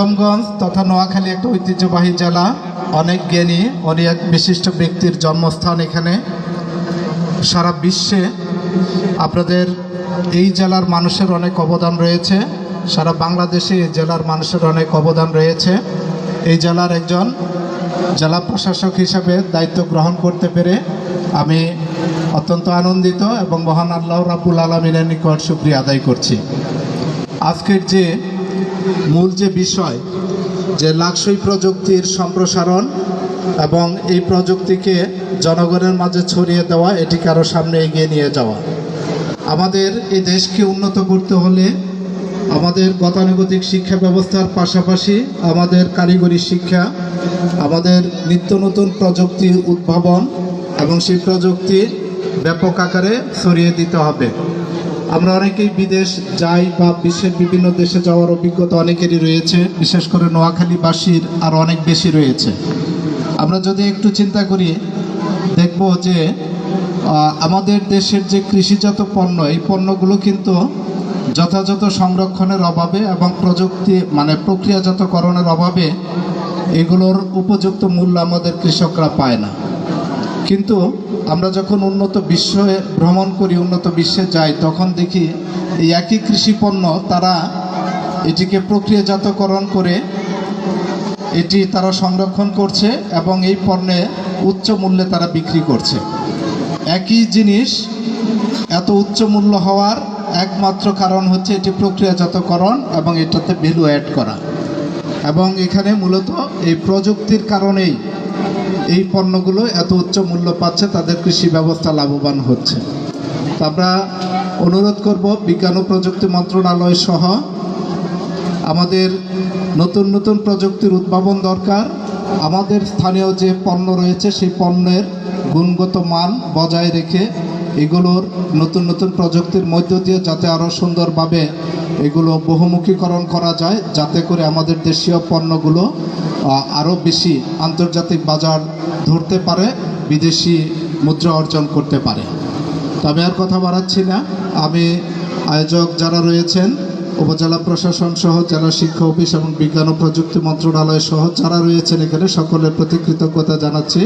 সুনামগঞ্জ তথা নোয়াখালী একটা ঐতিহ্যবাহী জেলা। অনেক জ্ঞানী, অনেক বিশিষ্ট ব্যক্তির জন্মস্থান এখানে সারা বিশ্বে। আপনাদের এই জেলার মানুষের অনেক অবদান রয়েছে। সারা বাংলাদেশে এই জেলার মানুষের অনেক অবদান রয়েছে। এই জেলার একজন জেলা প্রশাসক হিসাবে দায়িত্ব গ্রহণ করতে পেরে আমি অত্যন্ত আনন্দিত এবং মহান আল্লাহ রাবুল আলমিনের নিকট শুক্রিয়া আদায় করছি। আজকের যে মূল যে বিষয়, যে লাক্সই প্রযুক্তির সম্প্রসারণ এবং এই প্রযুক্তিকে জনগণের মাঝে ছড়িয়ে দেওয়া এটিকে আরও সামনে এগিয়ে নিয়ে যাওয়া। আমাদের এই দেশকে উন্নত করতে হলে আমাদের গতানুগতিক শিক্ষা ব্যবস্থার পাশাপাশি আমাদের কারিগরি শিক্ষা, আমাদের নিত্য নতুন প্রযুক্তি উদ্ভাবন এবং সেই প্রযুক্তি ব্যাপক আকারে ছড়িয়ে দিতে হবে। আমরা অনেকেই বিদেশ যাই বা বিশ্বের বিভিন্ন দেশে যাওয়ার অভিজ্ঞতা অনেকেরই রয়েছে। বিশেষ করে নোয়াখালীবাসীর আরও অনেক বেশি রয়েছে। আমরা যদি একটু চিন্তা করি, দেখব যে আমাদের দেশের যে কৃষিজাত পণ্য, এই পণ্যগুলো কিন্তু যথাযথ সংরক্ষণের অভাবে এবং প্রযুক্তি মানে প্রক্রিয়াজাতকরণের অভাবে এগুলোর উপযুক্ত মূল্য আমাদের কৃষকরা পায় না। কিন্তু আমরা যখন উন্নত বিশ্বে ভ্রমণ করি, উন্নত বিশ্বে যাই, তখন দেখি এই একই কৃষি পণ্য তারা এটিকে প্রক্রিয়াজাতকরণ করে এটি তারা সংরক্ষণ করছে এবং এই পণ্যে উচ্চ মূল্যে তারা বিক্রি করছে। একই জিনিস এত উচ্চ মূল্য হওয়ার একমাত্র কারণ হচ্ছে এটি প্রক্রিয়াজাতকরণ এবং এটাতে ভ্যালু অ্যাড করা। এবং এখানে মূলত এই প্রযুক্তির কারণেই এই পণ্যগুলো এত উচ্চ মূল্য পাচ্ছে, তাদের কৃষি ব্যবস্থা লাভবান হচ্ছে। আমরা অনুরোধ করব বিজ্ঞান ও প্রযুক্তি মন্ত্রণালয় সহ আমাদের নতুন নতুন প্রযুক্তির উদ্ভাবন দরকার। আমাদের স্থানীয় যে পণ্য রয়েছে, সেই পণ্যের গুণগত মান বজায় রেখে এগুলোর নতুন নতুন প্রযুক্তির মধ্য দিয়ে যাতে আরও সুন্দরভাবে এগুলো বহুমুখীকরণ করা যায়, যাতে করে আমাদের দেশীয় পণ্যগুলো আরও বেশি আন্তর্জাতিক বাজার ধরতে পারে, বিদেশি মুদ্রা অর্জন করতে পারে। তবে আর কথা বাড়াচ্ছি না। আমি আয়োজক যারা রয়েছেন, উপজেলা প্রশাসন সহ জেলা শিক্ষা অফিস এবং বিজ্ঞান ও প্রযুক্তি মন্ত্রণালয় সহ যারা রয়েছেন এখানে, সকলের প্রতি কৃতজ্ঞতা জানাচ্ছি।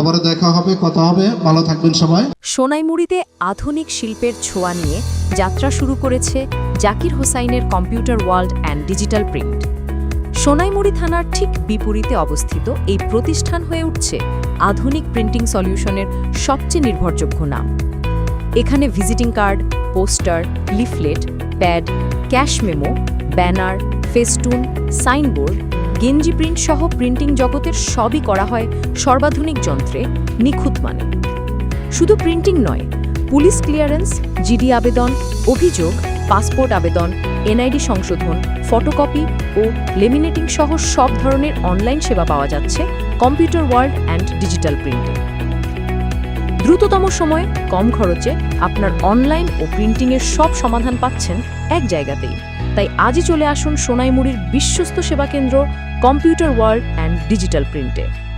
আবারও দেখা হবে, কথা হবে। ভালো থাকবেন সবাই। সোনাইমুড়িতে আধুনিক শিল্পের ছোঁয়া নিয়ে যাত্রা শুরু করেছে জাকির হোসাইনের computer world and digital print. Sonaimuri থানার ঠিক বিপরীতে অবস্থিত এই প্রতিষ্ঠান হয়ে উঠছে আধুনিক প্রিন্টিং সলিউশনের সবচেয়ে নির্ভরযোগ্য নাম। এখানে visiting card, poster, leaflet, pad, cash memo, banner, festoon, signboard গেঞ্জি প্রিন্ট সহ প্রিন্টিং জগতের সবই করা হয় সর্বাধুনিক যন্ত্রে, নিখুঁত মানে। শুধু প্রিন্টিং নয়, পুলিশ ক্লিয়ারেন্স, জিডি আবেদন, অভিযোগ, পাসপোর্ট আবেদন, এনআইডি সংশোধন, ফটোকপি ও লেমিনেটিং সহ সব ধরনের অনলাইন সেবা পাওয়া যাচ্ছে কম্পিউটার ওয়ার্ল্ড অ্যান্ড ডিজিটাল প্রিন্টে। দ্রুততম সময়ে, কম খরচে আপনার অনলাইন ও প্রিন্টিংয়ের সব সমাধান পাচ্ছেন এক জায়গাতেই। তাই আজই চলে আসুন সোনাইমুড়ির বিশ্বস্ত সেবা কেন্দ্র কম্পিউটার ওয়ার্ল্ড অ্যান্ড ডিজিটাল প্রিন্টে